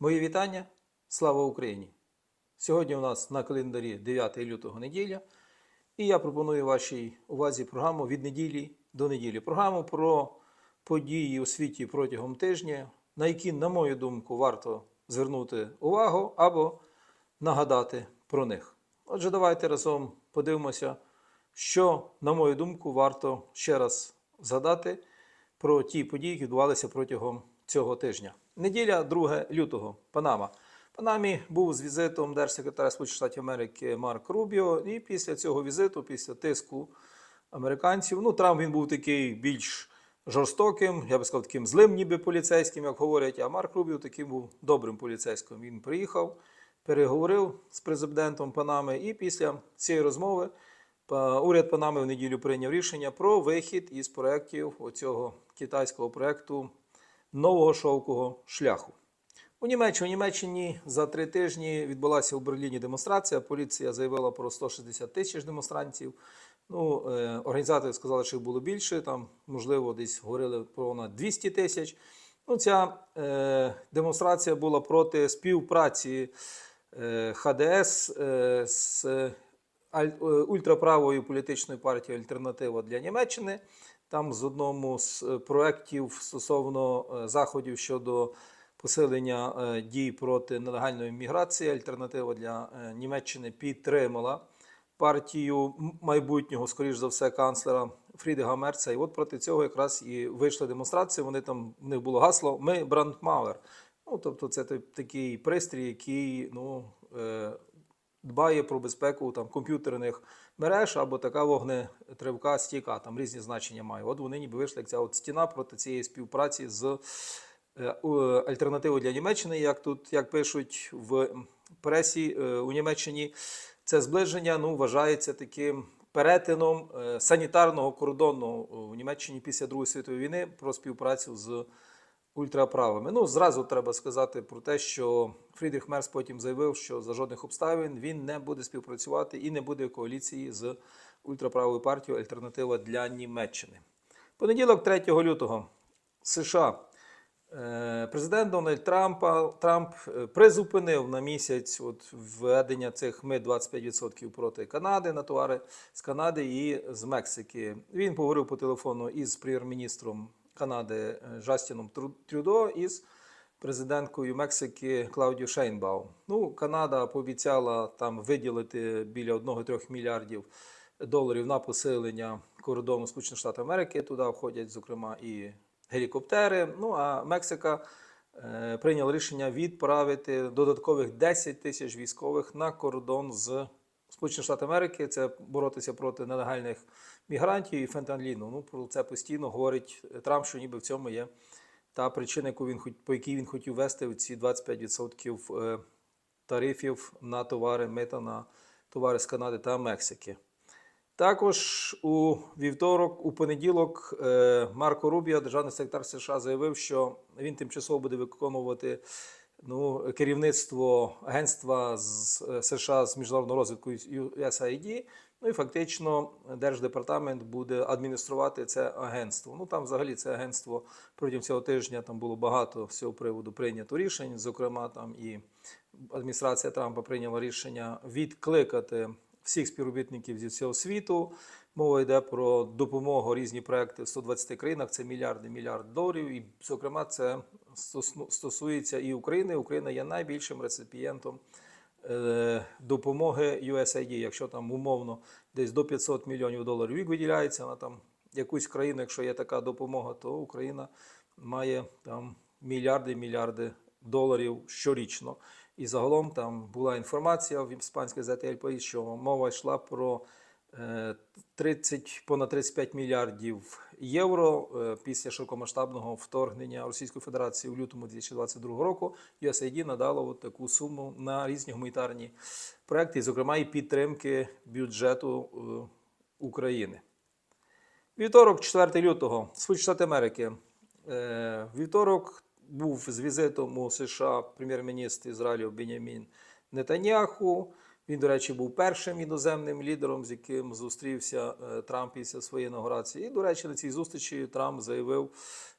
Мої вітання. Слава Україні! Сьогодні у нас на календарі 9 лютого неділя, і я пропоную вашій увазі програму від неділі до неділі. Програму про події у світі протягом тижня, на які, на мою думку, варто звернути увагу або нагадати про них. Отже, давайте разом подивимося, що, на мою думку, варто ще раз згадати про ті події, які відбувалися протягом цього тижня. Неділя 2 лютого, Панама. Панамі був з візитом держсекретаря Сполучених Штатів Америки Марк Рубіо. І після цього візиту, після тиску американців, ну Трамп він був такий більш жорстоким, я би сказав, таким злим, ніби поліцейським, як говорять. А Марк Рубіо таким був добрим поліцейським. Він приїхав, переговорив з президентом Панами, і після цієї розмови. Уряд Панами в неділю прийняв рішення про вихід із проєктів оцього китайського проєкту нового шовкового шляху. У Німеччині, у Німеччині за три тижні відбулася у Берліні демонстрація. Поліція заявила про 160 тисяч демонстрантів. Ну, е, організатори сказали, що їх було більше. Там, можливо, десь говорили про понад 200 тисяч. Ну, ця е, демонстрація була проти співпраці е, ХДС е, з е, ультраправою політичною партією Альтернатива для Німеччини. Там з одному з е, проєктів стосовно е, заходів щодо посилення е, дій проти нелегальної міграції, альтернатива для Німеччини підтримала партію майбутнього, скоріш за все, канцлера Фрідега Мерца. І от проти цього якраз і вийшли демонстрації. Вони там в них було гасло Ми брандмауер. Ну, тобто, це такий пристрій, який ну, дбає про безпеку там, комп'ютерних мереж або така вогнетривка стійка. Там різні значення має. От вони ніби вийшли як ця от стіна проти цієї співпраці з е, альтернативою для Німеччини, як тут як пишуть в пресі е, у Німеччині. Це зближення ну, вважається таким перетином е, санітарного кордону у Німеччині після Другої світової війни про співпрацю з ультраправими. Ну, зразу треба сказати про те, що Фрідріх Мерс потім заявив, що за жодних обставин він не буде співпрацювати і не буде в коаліції з ультраправою партією Альтернатива для Німеччини. Понеділок, 3 лютого, США. Е, Президент Дональд Трампа Трамп е, призупинив на місяць от введення цих мит 25% проти Канади на товари з Канади і з Мексики. Він поговорив по телефону із прем'єр-міністром Канади е, Жастіном Трюдо і з президенткою Мексики Клаудіо Шейнбаум. Ну, Канада пообіцяла там виділити біля 1-3 мільярдів доларів на посилення кордону Сполучених Штатів Америки. Туди входять, зокрема, і гелікоптери. Ну а Мексика е, прийняла рішення відправити додаткових 10 тисяч військових на кордон з Сполучених Штатів Америки. Це боротися проти нелегальних мігрантів і фентанліну. Ну про це постійно говорить Трамп, що ніби в цьому є та причина, яку він по якій він хотів ввести ці 25% е, тарифів на товари мита на товари з Канади та Мексики. Також у вівторок, у понеділок, е, Марко Рубіо, державний секретар США, заявив, що він тимчасово буде виконувати ну, керівництво агентства з е, США з міжнародного розвитку USAID. Ну і фактично держдепартамент буде адмініструвати це агентство. Ну там взагалі це агентство протягом цього тижня там було багато з цього приводу прийнято рішень. Зокрема, там і адміністрація Трампа прийняла рішення відкликати всіх співробітників зі всього світу. Мова йде про допомогу різні проекти в 120 країнах. Це мільярди мільярд доларів. І, зокрема, це стосується і України. Україна є найбільшим реципієнтом е, допомоги USAID. Якщо там умовно десь до 500 мільйонів доларів виділяється на там якусь країну, якщо є така допомога, то Україна має там мільярди мільярди доларів щорічно. І загалом там була інформація в іспанській газеті що мова йшла про 30, понад 35 мільярдів євро е, після широкомасштабного вторгнення Російської Федерації в лютому 2022 року. USAID надало от таку суму на різні гуманітарні проекти, зокрема, і підтримки бюджету е, України. Вівторок, 4 лютого, Сполучені Штати Америки. Е, Вівторок був з візитом у США прем'єр-міністр Ізраїлю Бенямін Нетаньяху. Він, до речі, був першим іноземним лідером, з яким зустрівся е, Трамп після своєї інаугурації. І, до речі, на цій зустрічі Трамп заявив,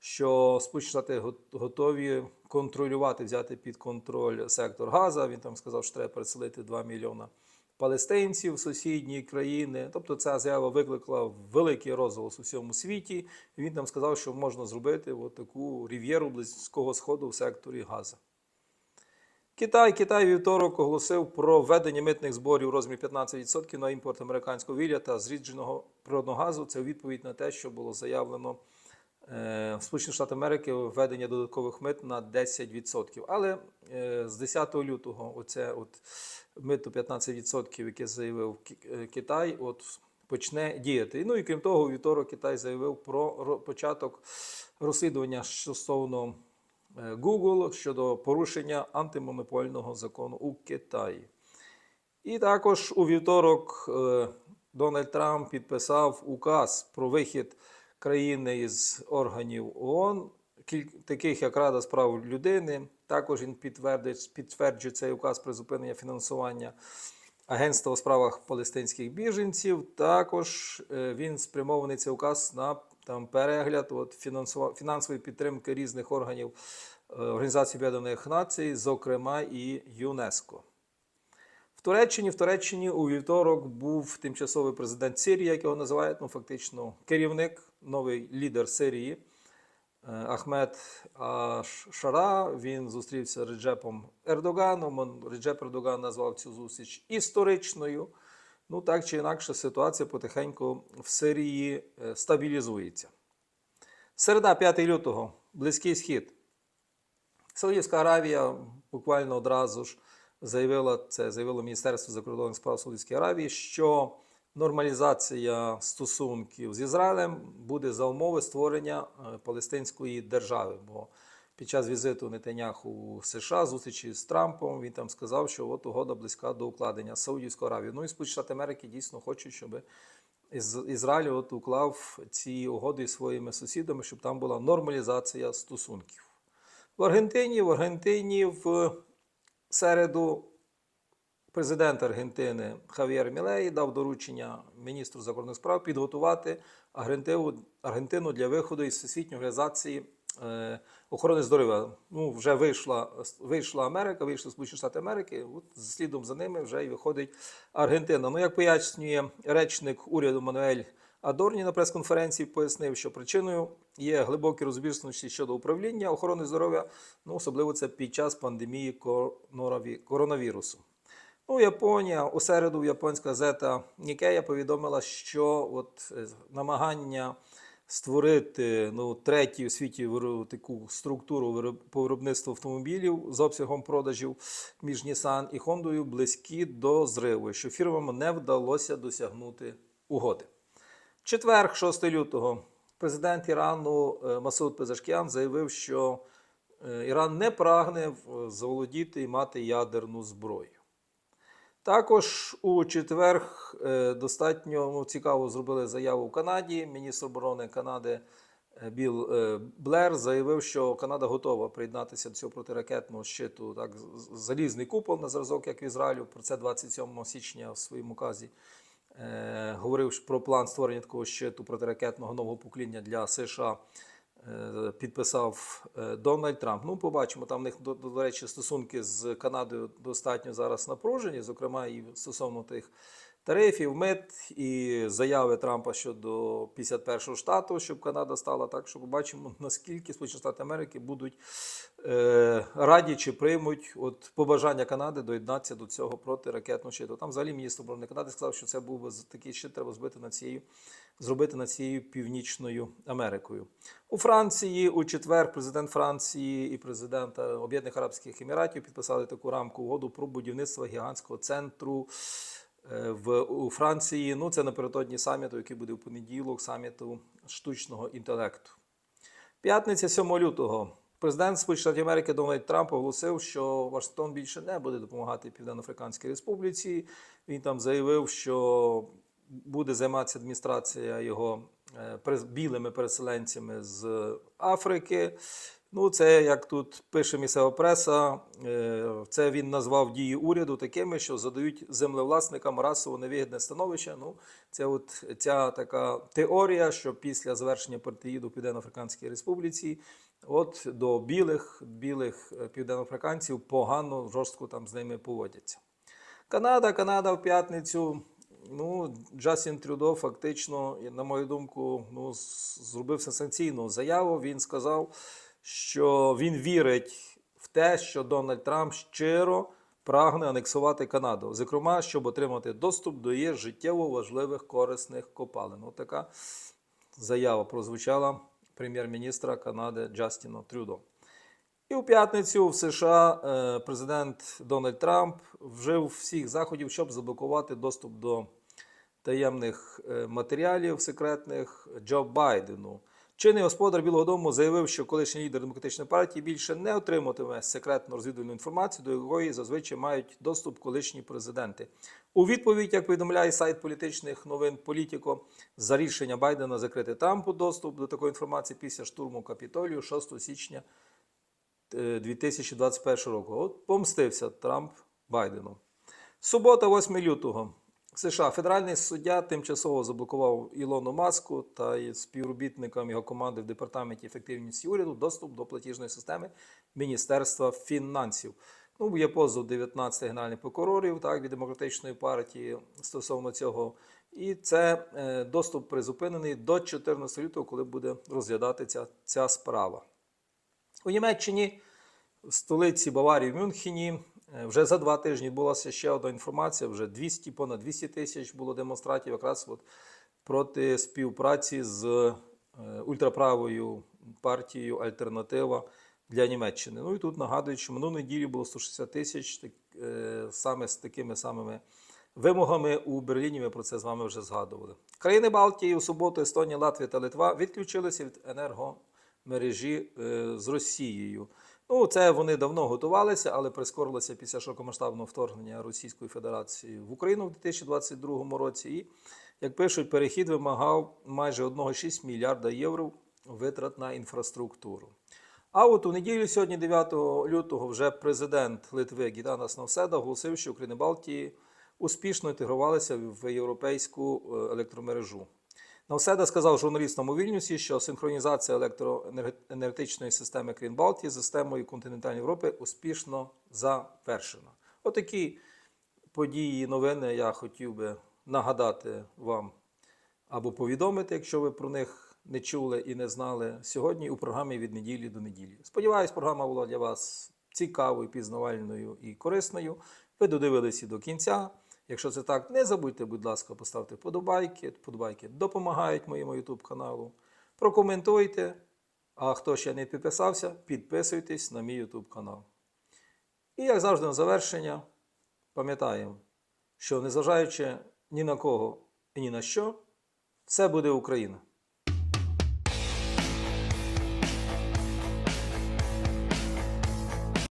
що Сполучені Штати готові контролювати, взяти під контроль сектор Газа. Він там сказав, що треба переселити 2 мільйона палестинців сусідні країни. Тобто ця заява викликала великий розголос у всьому світі. Він там сказав, що можна зробити от таку рів'єру близького сходу в секторі Газа. Китай Китай вівторок оголосив про введення митних зборів у розмірі 15% на імпорт американського вілля та зрідженого природного газу. Це відповідь на те, що було заявлено е, в Сполучених Штатах Америки введення додаткових мит на 10%. Але е, з 10 лютого оце от мито 15%, яке заявив е, Китай, от почне діяти. Ну і крім того, у вівторок Китай заявив про початок розслідування стосовно Google щодо порушення антимонопольного закону у Китаї. І також у вівторок е, Дональд Трамп підписав указ про вихід країни із органів ООН, таких як Рада з прав людини. Також він підтверджує цей указ про зупинення фінансування Агентства у справах палестинських біженців. Також е, він спрямований цей указ на там, перегляд от, фінансової підтримки різних органів е, Організації Об'єднаних Націй, зокрема і ЮНЕСКО. В Туреччині, в Туреччині у вівторок був тимчасовий президент Сирії, як його називають, ну фактично керівник, новий лідер Сирії е, Ахмед Шара. Він зустрівся з Реджепом Ердоганом. Реджеп Ердоган назвав цю зустріч історичною. Ну так чи інакше, ситуація потихеньку в Сирії е, стабілізується. Середа, 5 лютого, Близький Схід. Саудівська Аравія буквально одразу ж заявила це, заявило Міністерство закордонних справ Саудівської Аравії, що нормалізація стосунків з Ізраїлем буде за умови створення е, палестинської держави. Бо під час візиту Нетаняху у США, зустрічі з Трампом, він там сказав, що от угода близька до укладення з Саудівською Аравією. Ну і Сполучені Штати Америки дійсно хочуть, щоб Із- Ізраїль от уклав ці угоди своїми сусідами, щоб там була нормалізація стосунків. В Аргентині, в Аргентині в середу президент Аргентини Хав'єр Мілей дав доручення міністру закордонних справ підготувати Аргентину, для виходу із всесвітньої організації охорони здоров'я. Ну, вже вийшла, вийшла Америка, вийшли Сполучені Штати Америки. От слідом за ними вже і виходить Аргентина. Ну, як пояснює речник уряду Мануель Адорні на прес-конференції, пояснив, що причиною є глибокі розбіжності щодо управління охорони здоров'я, ну особливо це під час пандемії коронавірусу. Ну, Японія у середу японська газета Нікея повідомила, що от е, намагання створити ну, третю у світі таку структуру по виробництву автомобілів з обсягом продажів між Nissan і Хондою близькі до зриву, що фірмам не вдалося досягнути угоди. Четверг, 6 лютого, президент Ірану е, Масуд Пезашкіян заявив, що е, Іран не прагне заволодіти і мати ядерну зброю. Також у четверг е, достатньо ну, цікаво зробили заяву в Канаді. Міністр оборони Канади е, Біл е, Блер заявив, що Канада готова приєднатися до цього протиракетного щиту. Так, залізний купол на зразок, як в Ізраїлю. Про це 27 січня в своєму указі говорив про план створення такого щиту протиракетного нового покоління для США. Е, Підписав е, Дональд Трамп. Ну, побачимо. Там в них до, до речі, стосунки з Канадою достатньо зараз напружені, зокрема і стосовно тих тарифів, мит і заяви Трампа щодо 51-го штату, щоб Канада стала так, що побачимо, наскільки Сполучені Штати Америки будуть е, раді чи приймуть от побажання Канади доєднатися до цього протиракетного щиту. Там взагалі міністр оборони Канади сказав, що це був би такий щит, треба збити над цією, зробити над цією північною Америкою. У Франції у четвер президент Франції і президент Об'єднаних Арабських Еміратів підписали таку рамку угоду про будівництво гігантського центру в у Франції. Ну це напередодні саміту, який буде в понеділок, саміту штучного інтелекту. П'ятниця 7 лютого. Президент Сполучених Америки Дональд Трамп оголосив, що Вашингтон більше не буде допомагати Південно-Африканській Республіці. Він там заявив, що буде займатися адміністрація його е, білими переселенцями з Африки. Ну, це як тут пише місцева преса, е, це він назвав дії уряду такими, що задають землевласникам расово невигідне становище. Ну, це от ця така теорія, що після завершення партиїду Південно-Африканській Республіці, от до білих, білих е, південноафриканців погано, жорстко там з ними поводяться. Канада, Канада в п'ятницю. Ну, Джастін Трюдо фактично, на мою думку, ну, зробив сенсаційну заяву. Він сказав, що він вірить в те, що Дональд Трамп щиро прагне анексувати Канаду, зокрема, щоб отримати доступ до її життєво важливих корисних копалин. Така заява прозвучала прем'єр-міністра Канади Джастіна Трюдо. І у п'ятницю в США е, президент Дональд Трамп вжив всіх заходів, щоб заблокувати доступ до таємних е, матеріалів секретних Джо Байдену. Чинний господар Білого Дому заявив, що колишній лідер демократичної партії більше не отримуватиме секретну розвідувальну інформацію, до якої зазвичай мають доступ колишні президенти. У відповідь, як повідомляє сайт політичних новин Політіко, за рішення Байдена закрити Трампу доступ до такої інформації після штурму Капітолію 6 січня е, 2021 року. От помстився Трамп Байдену. Субота, 8 лютого. США федеральний суддя тимчасово заблокував Ілону Маску та співробітникам його команди в департаменті ефективності уряду доступ до платіжної системи Міністерства фінансів. Ну, є позов 19 генеральних прокурорів так, від демократичної партії стосовно цього. І це е, доступ призупинений до 14 лютого, коли буде розглядатися ця справа. У Німеччині, в столиці Баварії в Мюнхені, вже за два тижні відбулася ще одна інформація. Вже 200, понад 200 тисяч було демонстратів якраз от проти співпраці з е, ультраправою партією Альтернатива для Німеччини. Ну і тут нагадують, що минулої неділі було 160 тисяч так, е, саме з такими самими вимогами у Берліні. Ми про це з вами вже згадували. Країни Балтії у суботу Естонія, Латвія та Литва відключилися від енергомережі е, з Росією. Ну, це вони давно готувалися, але прискорилося після широкомасштабного вторгнення Російської Федерації в Україну в 2022 році. І, як пишуть, перехід вимагав майже 1,6 мільярда євро витрат на інфраструктуру. А от у неділю, сьогодні, 9 лютого, вже президент Литви Гітанас Навседа оголосив, що України Балтії успішно інтегрувалися в європейську е, електромережу. Навседа сказав журналістам у Вільнюсі, що синхронізація електроенергетичної системи країн Балтії з системою континентальної Європи успішно завершена. Отакі події, новини я хотів би нагадати вам або повідомити, якщо ви про них не чули і не знали сьогодні у програмі від неділі до неділі. Сподіваюсь, програма була для вас цікавою, пізнавальною і корисною. Ви додивилися до кінця. Якщо це так, не забудьте, будь ласка, поставити вподобайки. Вподобайки допомагають моєму YouTube каналу. Прокоментуйте. А хто ще не підписався, підписуйтесь на мій YouTube канал. І як завжди, на завершення, пам'ятаємо, що незважаючи ні на кого і ні на що, все буде Україна.